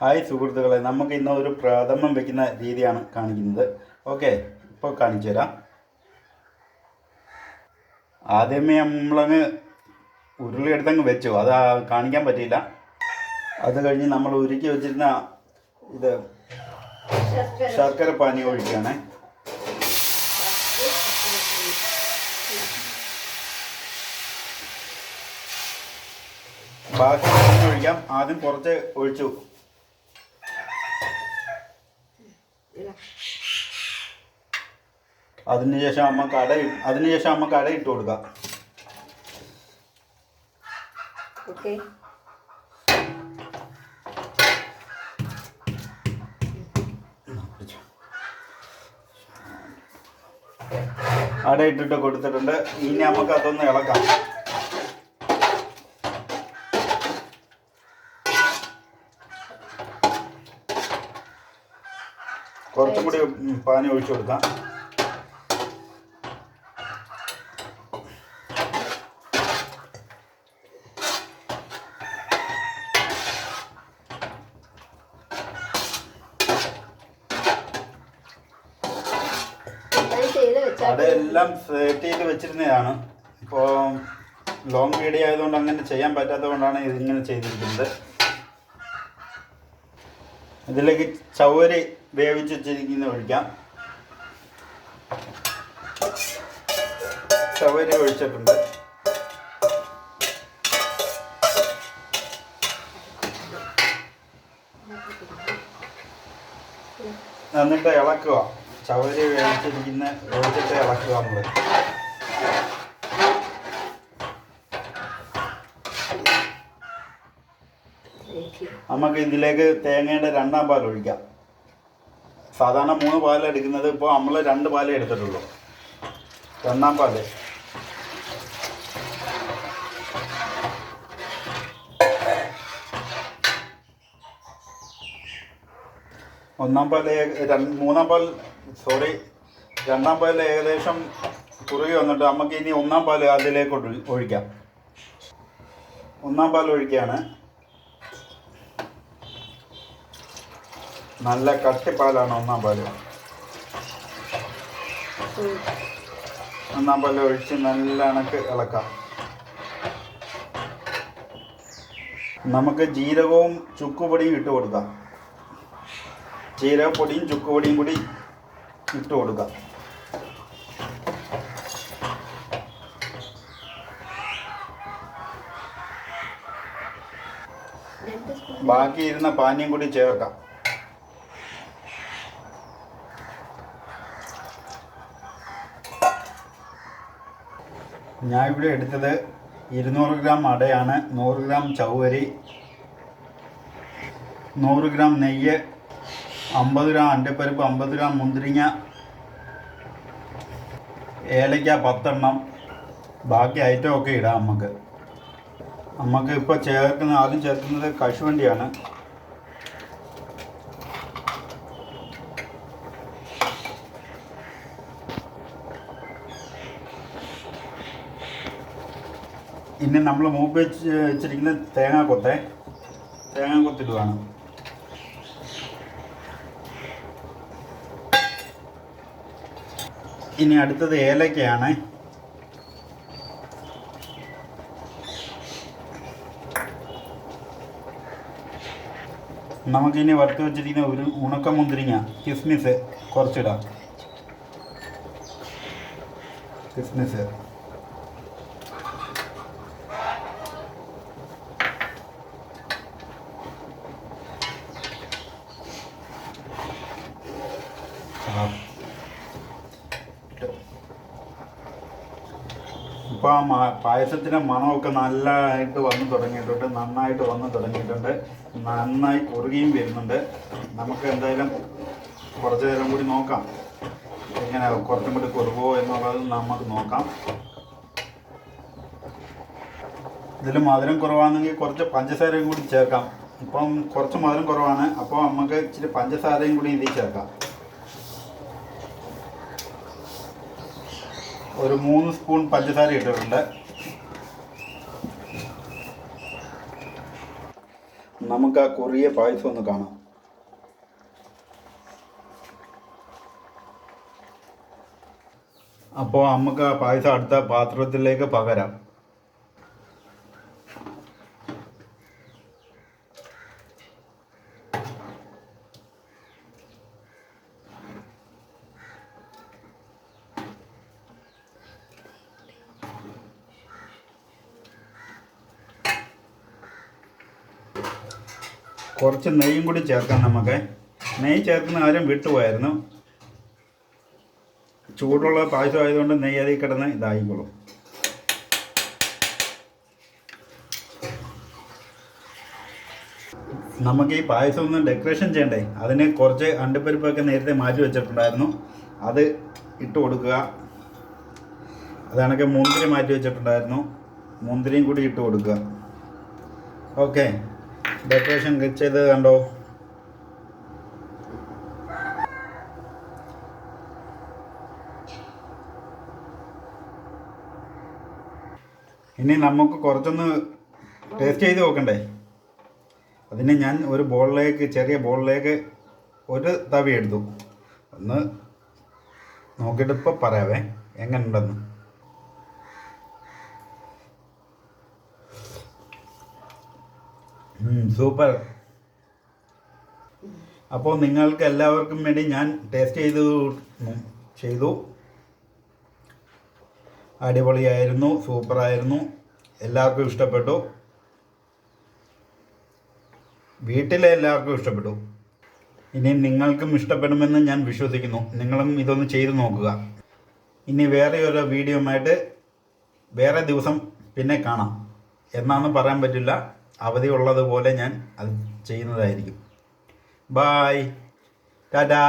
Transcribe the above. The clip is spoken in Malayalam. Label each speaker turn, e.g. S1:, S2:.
S1: ഹായ് സുഹൃത്തുക്കളെ നമുക്ക് ഇന്ന് ഒരു പ്രഥമം വെക്കുന്ന രീതിയാണ് കാണിക്കുന്നത്. ഓക്കെ ഇപ്പോൾ കാണിച്ചു തരാം. ആദ്യമേ നമ്മളങ്ങ് ഉരുളിയെടുത്തങ്ങ് വെച്ചു. അത് കാണിക്കാൻ പറ്റിയില്ല. അത് കഴിഞ്ഞ് നമ്മൾ ഉരുക്കി വെച്ചിരുന്ന ഇത് ശർക്കര പാനി ഒഴിക്കുകയാണേ. ബാക്കി ഒഴിക്കാം. ആദ്യം കുറച്ച് ഒഴിച്ചു. അതിനുശേഷം അമ്മ കട അതിനുശേഷം അമ്മ കട ഇട്ട് കൊടുക്കാം.
S2: ഓക്കെ.
S1: അട ഇട്ടിട്ട് കൊടുത്തിട്ടുണ്ട്. ഇനി നമുക്ക് അതൊന്ന് ഇളക്കാം. കുറച്ചും കൂടി പാനി ഒഴിച്ചു കൊടുക്കാം. അതെല്ലാം സെറ്റ് ചെയ്ത് വെച്ചിരുന്നതാണ്. ഇപ്പോൾ ലോങ് വീഡിയോ ആയതുകൊണ്ട് അങ്ങനെ ചെയ്യാൻ പറ്റാത്തതുകൊണ്ടാണ് ഇതിങ്ങനെ ചെയ്തിരിക്കുന്നത്. ഇതിലേക്ക് ചവരി വേവിച്ച് വെച്ചിരിക്കുന്ന ഒഴിക്കാം. ചവരി ഒഴിച്ചിട്ടുണ്ട്. എന്നിട്ട് ഇളക്കുക. ചവരി വേവിച്ചിരിക്കുന്ന ഒഴിച്ചിട്ട് ഇളക്കുക നമ്മൾ നമുക്ക് ഇതിലേക്ക് തേങ്ങയുടെ രണ്ടാം പാൽ ഒഴിക്കാം. സാധാരണ മൂന്ന് പാൽ എടുക്കുന്നത് ഇപ്പോൾ നമ്മൾ രണ്ട് പാലേ എടുത്തിട്ടുള്ളൂ. രണ്ടാം പാൽ. ഒന്നാം പാൽ മൂന്നാം പാൽ സോറി രണ്ടാം പാൽ ഏകദേശം കുറുകി വന്നിട്ട് നമുക്ക് ഇനി ഒന്നാം പാൽ അതിലേക്ക് ഒഴിക്കാം. ഒന്നാം പാൽ ഒഴിക്കുകയാണ്. നല്ല കട്ടിപ്പാലാണ് ഒന്നാം പാൽ. ഒന്നാം പാൽ ഒഴിച്ച് നല്ല അണക്ക് ഇളക്കാം. നമുക്ക് ജീരകവും ചുക്കുപൊടിയും ഇട്ട് കൊടുക്കാം. ജീരകപ്പൊടിയും ചുക്കുപൊടിയും കൂടി ഇട്ട് കൊടുക്കാം. ബാക്കി ഇരുന്ന പാനീയം കൂടി ചേർക്കാം. ഞാൻ ഇവിടെ എടുത്തത് ഇരുന്നൂറ് ഗ്രാം അടയാണ് നൂറ് ഗ്രാം ചവ്വരി നൂറ് ഗ്രാം നെയ്യ് അമ്പത് ഗ്രാം അണ്ടിപ്പരിപ്പ് അമ്പത് ഗ്രാം മുന്തിരിങ്ങ ഏലയ്ക്ക പത്തെണ്ണം ബാക്കി ഐറ്റം ഒക്കെ ഇടാം നമുക്ക്. നമുക്ക് ഇപ്പോൾ ചേർക്കുന്ന ആദ്യം ചേർക്കുന്നത് കശുവണ്ടിയാണ്. ഇനി നമ്മൾ മൂപ്പ് വെച്ച് വെച്ചിരിക്കുന്ന തേങ്ങാ കൊത്തെ. തേങ്ങാ കൊത്തിടുവാണ്. ഇനി അടുത്തത് ഏലക്കയാണ്. നമുക്കിനി വറുത്ത് വെച്ചിരിക്കുന്ന ഒരു ഉണക്ക മുന്തിരിങ്ങ കിസ്മിസ് കുറച്ചിടാം. കിസ്മിസ്. ഇപ്പോൾ ആ പായസത്തിന്റെ മണമൊക്കെ നല്ലതായിട്ട് വന്നു തുടങ്ങിയിട്ടുണ്ട് നന്നായിട്ട് വന്നു തുടങ്ങിയിട്ടുണ്ട് നന്നായി കുറുകയും വരുന്നുണ്ട്. നമുക്ക് എന്തായാലും കുറച്ച് നേരം കൂടി നോക്കാം. എങ്ങനെ കുറച്ചും കൂടി കുറുകോ എന്നുള്ളത് നമുക്ക് നോക്കാം. ഇതിൽ മധുരം കുറവാണെങ്കിൽ കുറച്ച് പഞ്ചസാരയും കൂടി ചേർക്കാം. ഇപ്പം കുറച്ച് മധുരം കുറവാണ് അപ്പോൾ നമുക്ക് ഇച്ചിരി പഞ്ചസാരയും കൂടി ഇതിൽ ചേർക്കാം. ഒരു മൂന്ന് സ്പൂൺ പഞ്ചസാര ഇട്ടിട്ടുണ്ട്. നമുക്ക് ആ കുറിയ പായസം ഒന്ന് കാണാം. അപ്പോൾ നമുക്ക് ആ പായസം അടുത്ത പാത്രത്തിലേക്ക് പകരാം. കുറച്ച് നെയ്യും കൂടി ചേർക്കാം നമുക്ക്. നെയ്യ് ചേർക്കുന്ന കാര്യം വിട്ടുപോയായിരുന്നു. ചൂടുള്ള പായസം ആയതുകൊണ്ട് നെയ്യ് അതിൽ കിടന്ന് ഇതായിക്കോളും. നമുക്ക് ഈ പായസം ഒന്ന് ഡെക്കറേഷൻ ചെയ്യണ്ടേ? അതിന് കുറച്ച് അണ്ടിപ്പരിപ്പൊക്കെ നേരത്തെ മാറ്റി വെച്ചിട്ടുണ്ടായിരുന്നു. അത് ഇട്ട് കൊടുക്കുക. അതാണെങ്കിൽ മുന്തിരി മാറ്റി വെച്ചിട്ടുണ്ടായിരുന്നു. മുന്തിരിയും കൂടി ഇട്ട് കൊടുക്കുക. ഓക്കെ. ഡെക്കറേഷൻ ചെയ്ത് കണ്ടോ? ഇനി നമുക്ക് കുറച്ചൊന്ന് ടേസ്റ്റ് ചെയ്ത് നോക്കണ്ടേ? അതിന് ഞാൻ ഒരു ബോളിലേക്ക് ചെറിയ ബോളിലേക്ക് ഒരു തവി എടുത്തു. ഒന്ന് നോക്കിയിട്ട് ഇപ്പോൾ പറയാവേ എങ്ങനെയുണ്ടെന്ന് സൂപ്പർ. അപ്പോൾ നിങ്ങൾക്ക് എല്ലാവർക്കും വേണ്ടി ഞാൻ ടേസ്റ്റ് ചെയ്തു ചെയ്തു. അടിപൊളിയായിരുന്നു സൂപ്പറായിരുന്നു. എല്ലാവർക്കും ഇഷ്ടപ്പെട്ടു. വീട്ടിലെ എല്ലാവർക്കും ഇഷ്ടപ്പെട്ടു. ഇനി നിങ്ങൾക്കും ഇഷ്ടപ്പെടുമെന്ന് ഞാൻ വിശ്വസിക്കുന്നു. നിങ്ങളും ഇതൊന്ന് ചെയ്തു നോക്കുക. ഇനി വേറെ ഒരു ആയിട്ട് വേറെ ദിവസം പിന്നെ കാണാം. എന്നാന്ന് പറയാൻ പറ്റില്ല. അവധി ഉള്ളതുപോലെ ഞാൻ അത് ചെയ്യുന്നതായിരിക്കും. ബായ് ടാറ്റാ